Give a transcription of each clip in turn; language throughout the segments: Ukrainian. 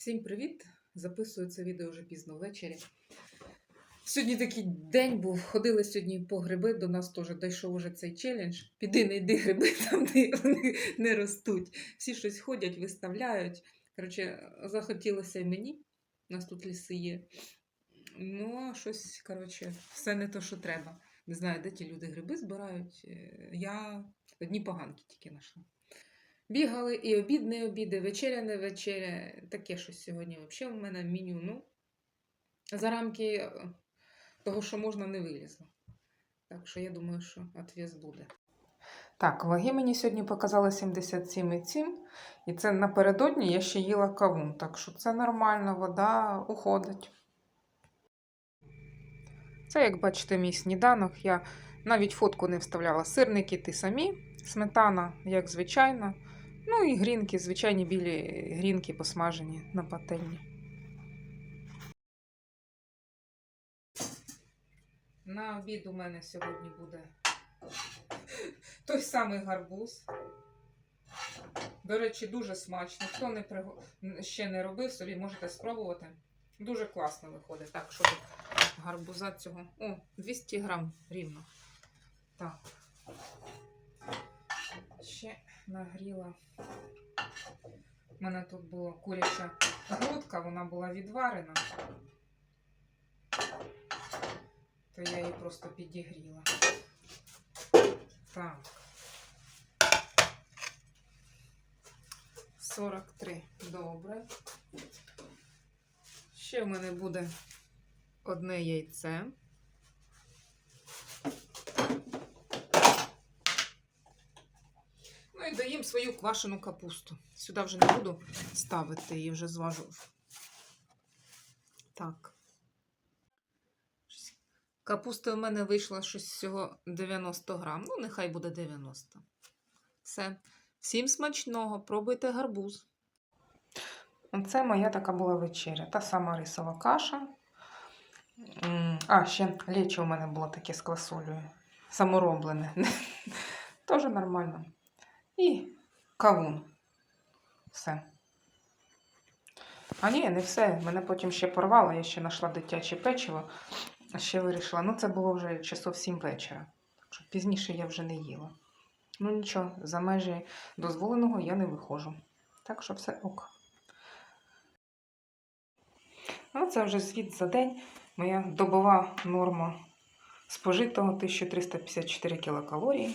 Всім привіт! Записую це відео вже пізно ввечері. Сьогодні такий день був. Ходили сьогодні по гриби. До нас теж дійшов уже цей челендж. Піди не йди гриби там, де вони не ростуть. Всі щось ходять, виставляють. Коротше, захотілося і мені. У нас тут ліси є. Ну, а щось, коротше, все не то, що треба. Не знаю, де ті люди гриби збирають. Е, Я одні поганки тільки знайшла. Бігали і обід не обід, і вечеря не вечеря. Таке щось сьогодні взагалі в мене меню. Ну, за рамки е, того, що можна, не вилізло. Так що я думаю, що отвес буде. Так, ваги мені сьогодні показали 77,7. І це напередодні я ще їла кавун. Так що це нормально, вода уходить. Це, як бачите, мій сніданок. Я навіть фотку не вставляла. Сирники ті самі, сметана, як звичайно. Ну і грінки, звичайні білі грінки посмажені на пательні. На обід у мене сьогодні буде той самий гарбуз. До речі, дуже смачно. Хто не приго... ще не робив, собі можете спробувати. Дуже класно виходить. Так, що тут гарбуза цього. О, 200 грам рівно. Так. Ще нагріла. У мене тут була куряча грудка, вона була відварена. То я її просто підігріла. Так. 43. Добре. Ще в мене буде одне яйце. І свою квашену капусту. Сюди вже не буду ставити, її вже зважу. Так. Капуста у мене вийшла щось всього 90 грам. Ну, нехай буде 90. Все. Всім смачного, пробуйте гарбуз. Це моя така була вечеря. Та сама рисова каша. А, ще лечо у мене було таке з квасолею. Самороблене. Теж нормально. І кавун. Все. А ні, не все. Мене потім ще порвало, я ще знайшла дитяче печиво, а ще вирішила. Ну, це було вже часов 7 вечора. Що пізніше я вже не їла. Ну нічого, за межі дозволеного я не виходжу. Так що все ок. Ну, це вже звіт за день. Моя добова норма спожитого 1354 кілокалорії.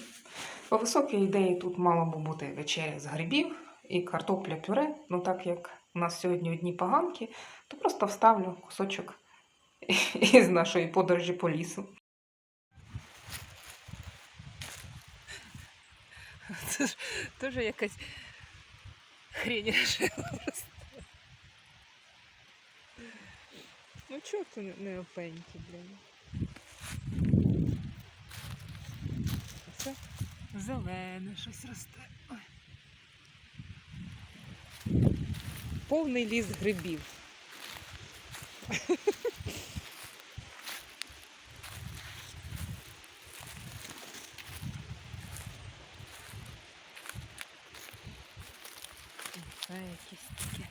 По високій ідеї тут мала би бути вечеря з грибів і картопля пюре. Ну так як у нас сьогодні одні поганки, то просто вставлю кусочок із нашої подорожі по лісу. Це ж теж якась хрень просто. Ну чого не- не опеньки, блін? Це зелене щось росте. Повний ліс грибів. Якісь таке.